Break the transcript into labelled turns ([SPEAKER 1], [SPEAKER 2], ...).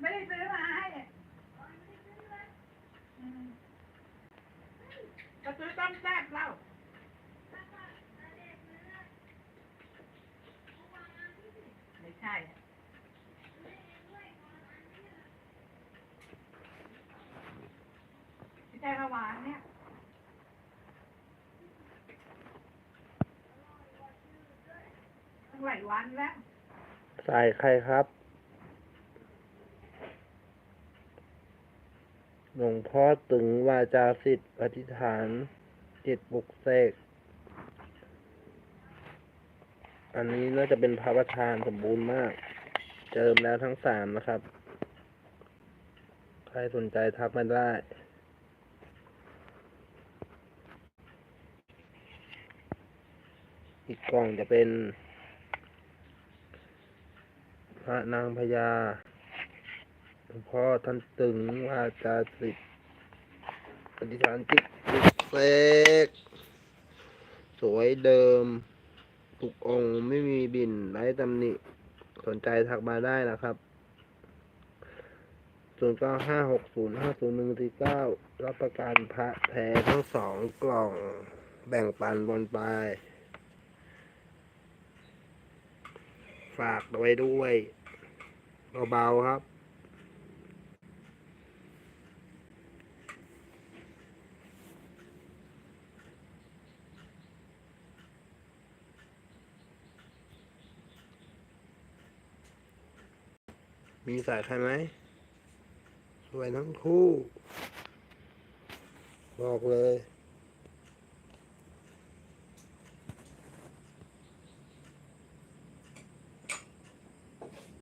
[SPEAKER 1] ไม่ได้ซื้อมาให้จะซื้อต้มแซ่บเล่าไม่ใช่ใช่ระหวานเนี่ยตั้หลายวันแล้ว
[SPEAKER 2] ใส่ใครครับ หลวงพ่อตึงวาจาสิทธิ์อธิษฐานจิตบุกเสก อันนี้น่าจะเป็นพระประธานสมบูรณ์มาก เจิมแล้วทั้งสามนะครับ ใครสนใจทักมาได้อีกกล่องจะเป็น พระนางพญา งพ่อท่านตึงว่าจาสิทธิ์อธิษฐานจิตบุกเสกสวยเดิมทุกองค์ไม่มีบินไร้ตำหนิ สนใจทักมาได้นะครับ0 9 5 6 0 5 0 1 4 9รับประกันพระแท้ทั้งสองกล่องแบ่งปันบนไป ฝากไว้ด้วยเบาๆครับ มีสายใครไหมสวยทั้งคู่ บอกเลย